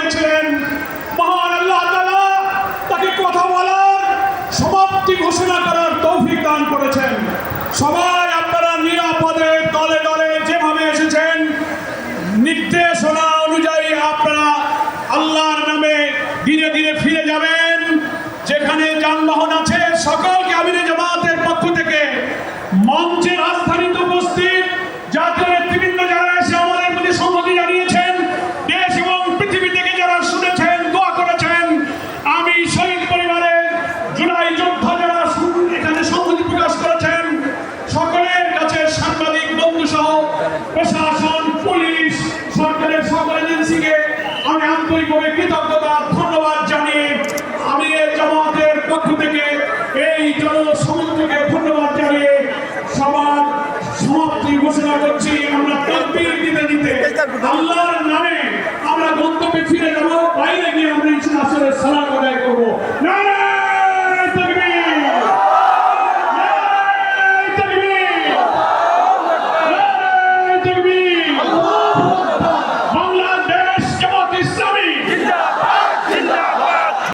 হয়েছিলেন মহান আল্লাহ তাকে কথা বলার সমাপ্তি ঘোষণা করার তৌফিক দান করেছেন। সবাই আপনারা নিরাপদে দলে দলে যেভাবে এসেছেন, নির্দেশনা অনুযায়ী আপনারা আল্লাহর নামে ধীরে ধীরে ফিরে যাবেন। যেখানে যানবাহন আছে, সকলকে আমিরে জামাতের প্রশাসন, পুলিশ, সরকারের সকল এজেন্সিকে আমি আন্তরিকভাবে কৃতজ্ঞতা, ধন্যবাদ জানিয়ে আমি এই জামাতের পক্ষ থেকে এই জনসমুদ্রকে ধন্যবাদ জানিয়ে সবার সমাপ্তি ঘোষণা করছি। আমরা তকবীর দিতে দিতে আল্লাহর নামে আমরা গন্তব্যে ফিরে যাব, বাইরে গিয়ে আমরা ইসলামের সালাম